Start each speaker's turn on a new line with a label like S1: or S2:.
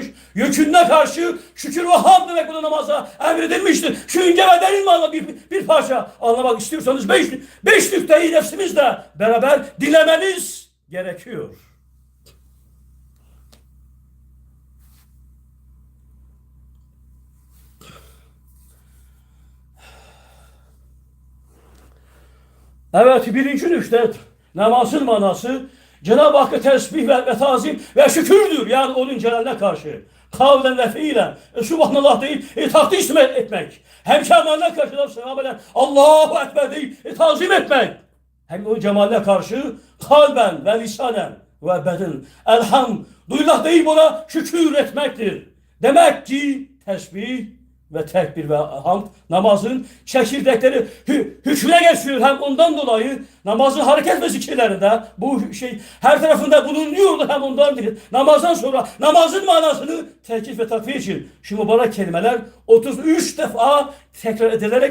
S1: almış. Yükünde karşı şükür ve hamd demek bu da namaza emredilmiştir. Şu ince derin manada bir, bir parça anlamak istiyorsanız beş, beş nükteyi nefsimizle beraber dinlemeniz gerekiyor. Evet birinci nükte namazın manası Cenab-ı Hakk'a tesbih ve, ve tazim ve şükürdür. Yani onun celaline karşı. Kavlen ve fiilen. E, Subhanallah deyip e, takdis etmek. Hem kemaline karşı da sahabeler Allahu Ekber deyip e, tazim etmek. Hem o cemaline karşı kalben ve lisanen ve beden. Elham. Duyullah deyip ona şükür etmektir. Demek ki tesbih ve tekbir ve hamd namazın çekirdekleri hü, hükmüne geçiyor. Hem ondan dolayı namazın hareket ve zikirlerinde bu şey her tarafında bulunuyordu hem ondandır. Namazdan sonra namazın manasını tekif ve takviye için şu mübarek kelimeler 33 defa tekrar edilerek